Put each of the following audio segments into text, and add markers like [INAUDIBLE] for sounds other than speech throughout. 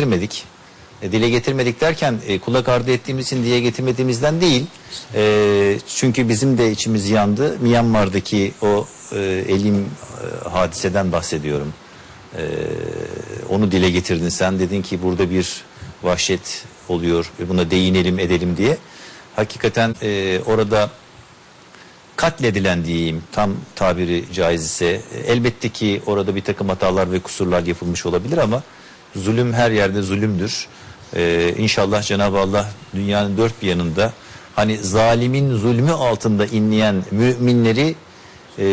getirmedik. E, dile getirmedik derken e, kulak ardı ettiğimiz için diye getirmediğimizden değil. E, çünkü bizim de içimiz yandı. Myanmar'daki o e, elim e, hadiseden bahsediyorum. E, onu dile getirdin sen. Dedin ki burada bir vahşet oluyor ve buna değinelim edelim diye. Hakikaten e, orada katledilen diyeyim tam tabiri caiz ise e, elbette ki orada bir takım hatalar ve kusurlar yapılmış olabilir ama zulüm her yerde zulümdür. Ee, inşallah Cenab-ı Allah dünyanın dört bir yanında hani zalimin zulmü altında inleyen müminleri e,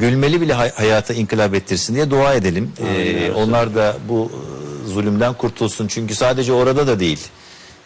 gülmeli bile hay- hayata inkılap ettirsin diye dua edelim. Ee, onlar da bu e, zulümden kurtulsun çünkü sadece orada da değil.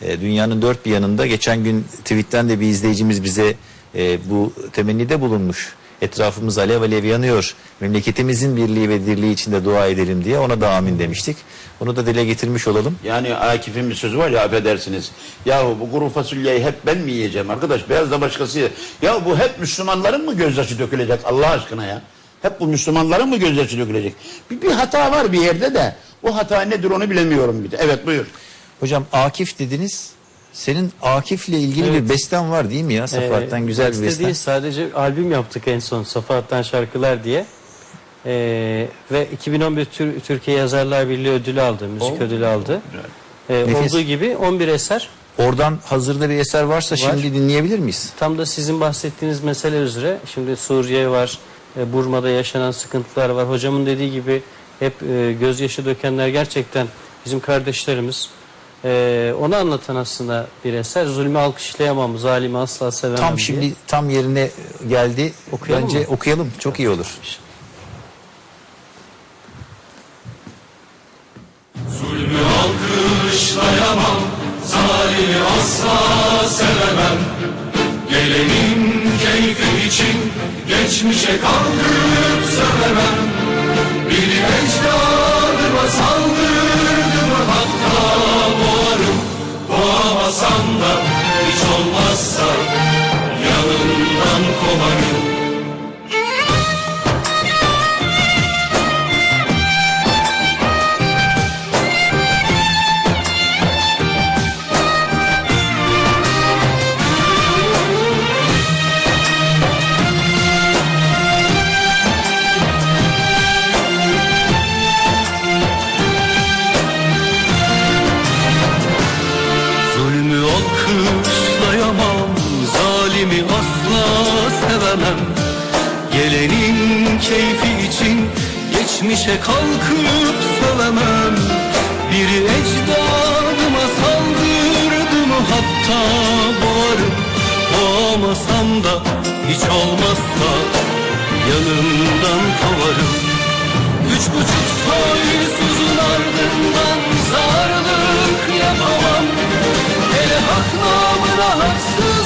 E, dünyanın dört bir yanında geçen gün tweetten de bir izleyicimiz bize e, bu temennide bulunmuş. Etrafımız alev alev yanıyor. Memleketimizin birliği ve dirliği içinde dua edelim diye ona da amin demiştik. Onu da dile getirmiş olalım. Yani Akif'in bir sözü var ya affedersiniz. Yahu bu kuru fasulyeyi hep ben mi yiyeceğim arkadaş? Beyaz da başkası yer. Ya bu hep Müslümanların mı gözyaşı dökülecek Allah aşkına ya? Hep bu Müslümanların mı gözyaşı dökülecek? Bir, bir hata var bir yerde de. O hata nedir onu bilemiyorum bir de. Evet buyur. Hocam Akif dediniz. Senin Akif'le ilgili Evet. bir besten var değil mi ya? Safahat'tan Ee, güzel bir beste besten. değil, sadece albüm yaptık en son Safahat'tan şarkılar diye. Ee, ve 2011 Tür- Türkiye Yazarlar Birliği ödülü aldı, müzik Oo, ödülü aldı. Ee, Nefis. olduğu gibi 11 eser. Oradan hazırda bir eser varsa şimdi dinleyebilir miyiz? Tam da sizin bahsettiğiniz mesele üzere. Şimdi Suriye var, e, Burma'da yaşanan sıkıntılar var. Hocamın dediği gibi hep e, gözyaşı dökenler gerçekten bizim kardeşlerimiz. Ee, onu anlatan aslında bir eser. Zulmü alkışlayamam, zalimi asla sevemem Tam diye. şimdi tam yerine geldi. Okuyalım Bence mı? okuyalım. Çok iyi olur. Zulmü alkışlayamam, zalimi asla sevemem. Gelenin keyfi için geçmişe kalkıp sövemem. Bir ecdadıma saldırdı Boğamasam da hiç olmazsa sevemem. Gelenin keyfi için geçmişe kalkıp sövemem. Bir ecdadıma saldırdı mı hatta boğarım. Boğamasam da hiç olmazsa yanımdan kovarım. Üç buçuk soysuzun ardından zarlık yapamam Hele hak namına haksızlığa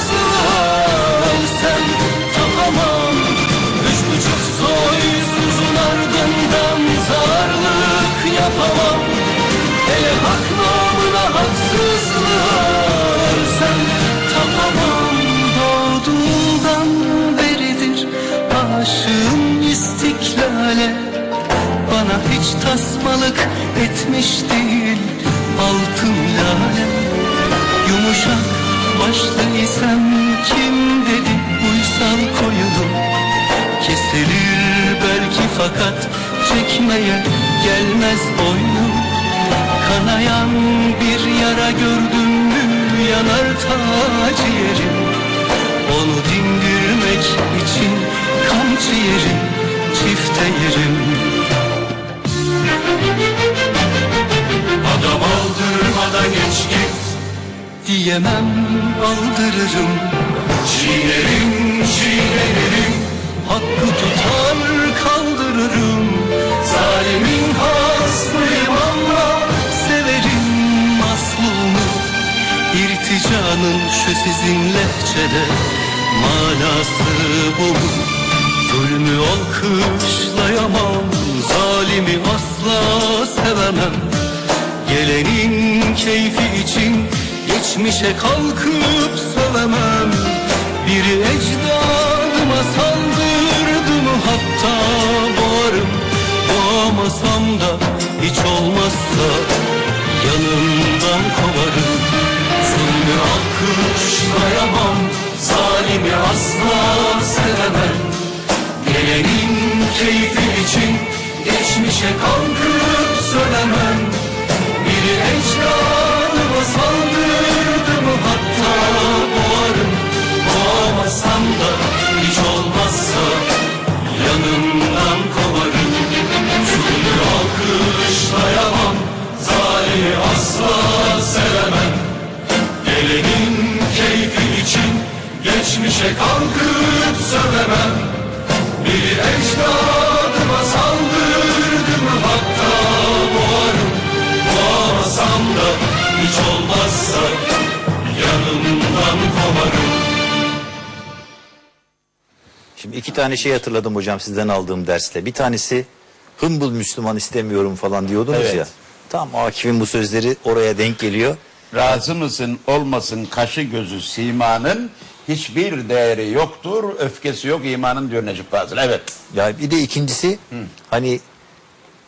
yapamam Hele hak namına haksızlığa ölsem tapamam Doğduğumdan beridir. Aşığım istiklale bana hiç tasmalık etmiş değil. Altın lale Yumuşak başlı isem kim dedi? Uysal koyunum Kesilir belki fakat çekmeye gelmez boynum Kanayan bir yara gördüm mü? Yanar ta ciğerim Onu dindirmek için kamçı yerim çifte yerim. Adam aldırmadan geç git. Diyemem aldırırım. Çiğnerim, çiğnerim Hakkı tutar kaldırırım. Zalimin hastayım ama Severim maslumu İrticanın şu sizin lehçede Manası bu. Mu? Zulmü alkışlayamam Zalimi asla sevemem. Gelenin keyfi için Geçmişe kalkıp sövemem. Bir ecdadıma Boğamasam da hiç olmazsa yanım yanımdan kovarım. Zulmü alkışlayamam Zalimi asla sevemem. Gelenin keyfi için Geçmişe kalkıp söylemem. Biri ecdadıma saldırdı mı hatta boğarım. Boğamasam da geçmişe kalkıp söylemem Bir ecdadıma saldırdı mı hatta boğarım Boğamasam da hiç olmazsa yanımdan kovarım Şimdi iki tane şey hatırladım hocam sizden aldığım dersle. Bir tanesi hımbıl Müslüman istemiyorum falan diyordunuz Evet. ya. Tam Akif'in bu sözleri oraya denk geliyor. Razı mısın olmasın kaşı gözü simanın hiçbir değeri yoktur. Öfkesi yok imanın diyor Necip Fazıl. Evet. Ya bir de ikincisi hani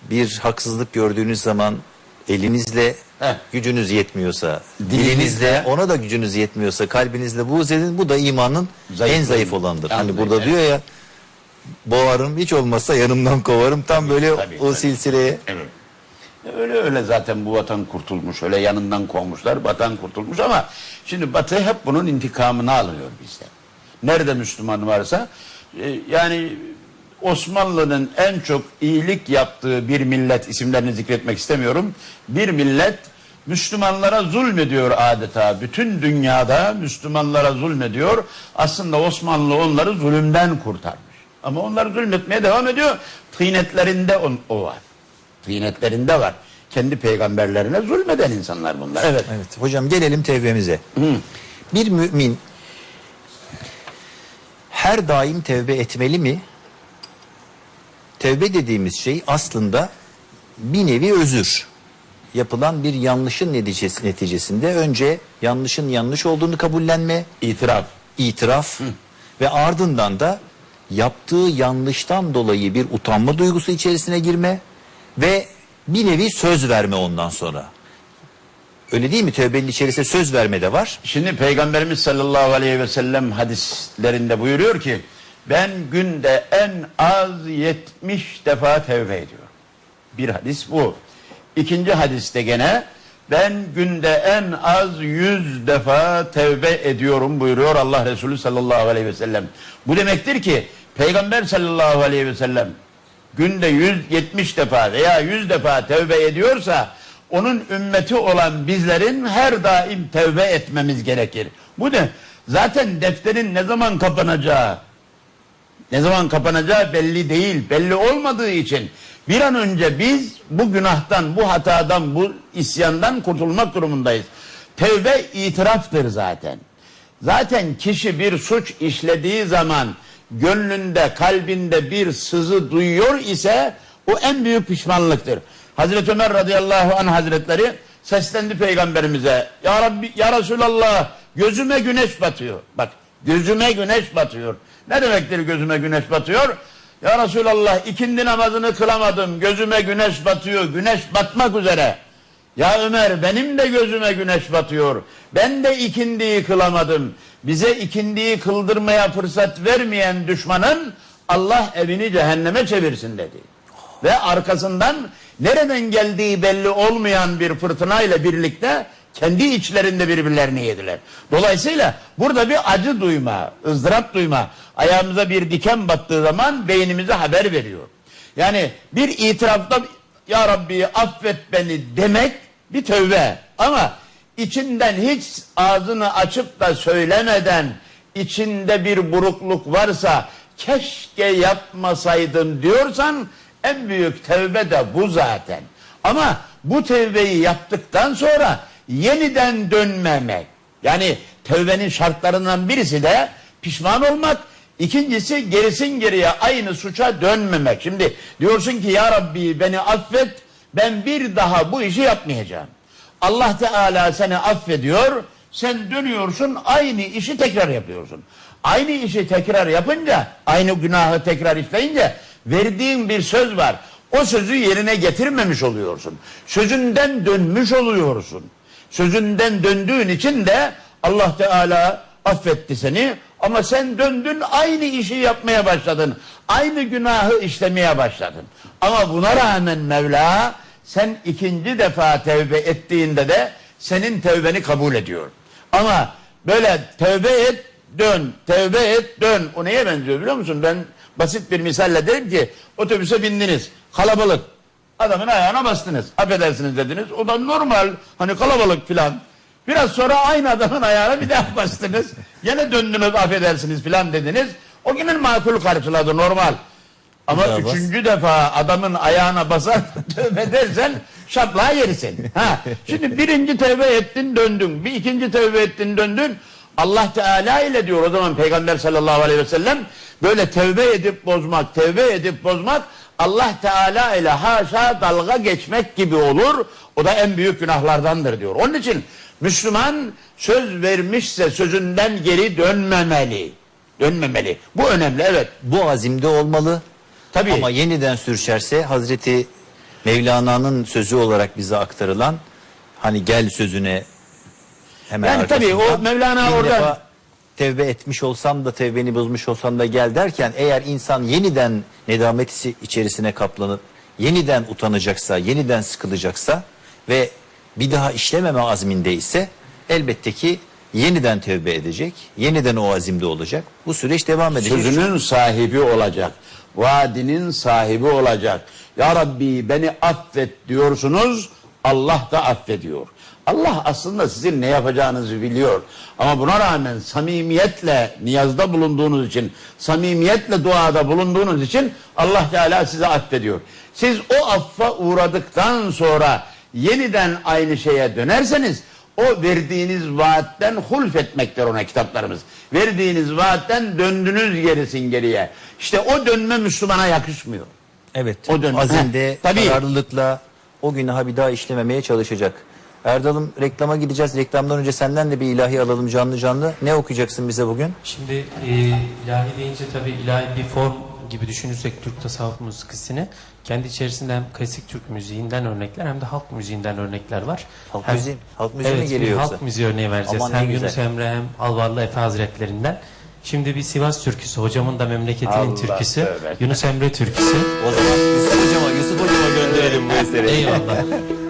bir haksızlık gördüğünüz zaman elinizle Heh. gücünüz yetmiyorsa, Dilinizle, dilinizle ona da gücünüz yetmiyorsa, kalbinizle buğz edin. Bu da imanın Zayıf en zayıf olandır. Anladım, Hani burada evet. diyor ya boğarım hiç olmazsa yanımdan kovarım. Tam böyle Tabii, o tabii. silsileye. Evet. Öyle öyle zaten bu vatan kurtulmuş. Öyle yanından kovmuşlar. Vatan kurtulmuş ama şimdi Batı hep bunun intikamını alıyor bizden. Nerede Müslüman varsa e, yani Osmanlı'nın en çok iyilik yaptığı bir millet isimlerini zikretmek istemiyorum. Bir millet Müslümanlara zulmediyor adeta. Bütün dünyada Müslümanlara zulmediyor. Aslında Osmanlı onları zulümden kurtarmış. Ama onlar zulmetmeye devam ediyor. Tıynetlerinde o var. Tıynetlerinde var. Kendi peygamberlerine zulmeden insanlar bunlar. Evet. Evet hocam gelelim tevbemize. Bir mümin her daim tevbe etmeli mi? Tevbe dediğimiz şey aslında bir nevi özür. Yapılan bir yanlışın neticesi, neticesinde önce yanlışın yanlış olduğunu kabullenme, İtiraf. itiraf ve ardından da yaptığı yanlıştan dolayı bir utanma duygusu içerisine girme ve bir nevi söz verme ondan sonra. Öyle değil mi? Tövbenin içerisinde söz verme de var. Şimdi Peygamberimiz sallallahu aleyhi ve sellem hadislerinde buyuruyor ki ben günde en az 70 defa tevbe ediyorum. Bir hadis bu. İkinci hadiste gene ben günde en az 100 defa tevbe ediyorum buyuruyor Allah Resulü sallallahu aleyhi ve sellem. Bu demektir ki Peygamber sallallahu aleyhi ve sellem günde 170 defa veya 100 defa tevbe ediyorsa onun ümmeti olan bizlerin her daim tevbe etmemiz gerekir. Bu ne? Zaten defterin ne zaman kapanacağı ne zaman kapanacağı belli değil. Belli olmadığı için bir an önce biz bu günahtan, bu hatadan, bu isyandan kurtulmak durumundayız. Tevbe itiraftır zaten. Zaten kişi bir suç işlediği zaman gönlünde, kalbinde bir sızı duyuyor ise o en büyük pişmanlıktır. Hazreti Ömer radıyallahu anh hazretleri seslendi peygamberimize. Ya Rabbi, ya Resulallah gözüme güneş batıyor. Bak gözüme güneş batıyor. Ne demektir gözüme güneş batıyor? Ya Resulallah ikindi namazını kılamadım. Gözüme güneş batıyor. Güneş batmak üzere. Ya Ömer benim de gözüme güneş batıyor. Ben de ikindiyi kılamadım. Bize ikindiyi kıldırmaya fırsat vermeyen düşmanın Allah evini cehenneme çevirsin dedi. Ve arkasından nereden geldiği belli olmayan bir fırtınayla birlikte kendi içlerinde birbirlerini yediler. Dolayısıyla burada bir acı duyma, ızdırap duyma, ayağımıza bir diken battığı zaman beynimize haber veriyor. Yani bir itirafta ya Rabbi affet beni demek bir tövbe. Ama içinden hiç ağzını açıp da söylemeden içinde bir burukluk varsa keşke yapmasaydım diyorsan en büyük tevbe de bu zaten. Ama bu tevbeyi yaptıktan sonra yeniden dönmemek. Yani tevbenin şartlarından birisi de pişman olmak. İkincisi gerisin geriye aynı suça dönmemek. Şimdi diyorsun ki ya Rabbi beni affet ben bir daha bu işi yapmayacağım. Allah Teala seni affediyor. Sen dönüyorsun aynı işi tekrar yapıyorsun. Aynı işi tekrar yapınca aynı günahı tekrar işleyince verdiğin bir söz var. o sözü yerine getirmemiş oluyorsun. Sözünden dönmüş oluyorsun. Sözünden döndüğün için de Allah Teala affetti seni ama sen döndün aynı işi yapmaya başladın. Aynı günahı işlemeye başladın. Ama buna rağmen Mevla sen ikinci defa tevbe ettiğinde de senin tevbeni kabul ediyor. Ama böyle tevbe et dön, tevbe et dön. O neye benziyor biliyor musun? Ben basit bir misalle derim ki otobüse bindiniz. Kalabalık. Adamın ayağına bastınız. Affedersiniz dediniz. O da normal. Hani kalabalık filan. Biraz sonra aynı adamın ayağına bir daha bastınız. Yine döndünüz affedersiniz filan dediniz. O günün makul karşıladı normal. Ama daha bas. üçüncü defa adamın ayağına basar [LAUGHS] tövbe dersen şaplağı yerisin. Ha. Şimdi birinci tövbe ettin döndün. Bir ikinci tövbe ettin döndün. Allah Teala ile diyor o zaman Peygamber sallallahu aleyhi ve sellem böyle tövbe edip bozmak, tövbe edip bozmak Allah Teala ile haşa dalga geçmek gibi olur. O da en büyük günahlardandır diyor. Onun için Müslüman söz vermişse sözünden geri dönmemeli. Dönmemeli. Bu önemli evet. Bu azimde olmalı. Tabii. Ama yeniden sürüşerse Hazreti Mevlana'nın sözü olarak bize aktarılan hani gel sözüne hemen Yani tabii o Mevlana defa tevbe etmiş olsam da tevbeni bozmuş olsam da gel derken eğer insan yeniden nedamet içerisine kaplanıp yeniden utanacaksa, yeniden sıkılacaksa ve bir daha işlememe azmindeyse elbette ki yeniden tevbe edecek, yeniden o azimde olacak. Bu süreç devam edecek. Sözünün sahibi olacak. Vaadinin sahibi olacak. Ya Rabbi beni affet diyorsunuz. Allah da affediyor. Allah aslında sizin ne yapacağınızı biliyor. Ama buna rağmen samimiyetle niyazda bulunduğunuz için, samimiyetle duada bulunduğunuz için Allah Teala size affediyor. Siz o affa uğradıktan sonra yeniden aynı şeye dönerseniz o verdiğiniz vaatten hulf etmektir ona kitaplarımız. Verdiğiniz vaatten döndünüz gerisin geriye. İşte o dönme Müslümana yakışmıyor. Evet. O dönem. Azimde, tabii. kararlılıkla o günaha bir daha işlememeye çalışacak. Erdal'ım reklama gideceğiz. Reklamdan önce senden de bir ilahi alalım canlı canlı. Ne okuyacaksın bize bugün? Şimdi e, ilahi deyince tabii ilahi bir form gibi düşünürsek Türk tasavvuf müzikisini kendi içerisinde hem klasik Türk müziğinden örnekler hem de halk müziğinden örnekler var. Halk Hem- müziği- halk müziği mi evet, geliyor bir yoksa? halk müziği örneği vereceğiz. Aman hem. Yunus Emre hem Alvarlı Efe Hazretlerinden. Şimdi bir Sivas türküsü, hocamın da memleketinin Allah türküsü, tövbe. Yunus Emre türküsü. O zaman Yusuf Hocama, Yusuf Hocama gönderelim bu eseri. Eyvallah. [LAUGHS]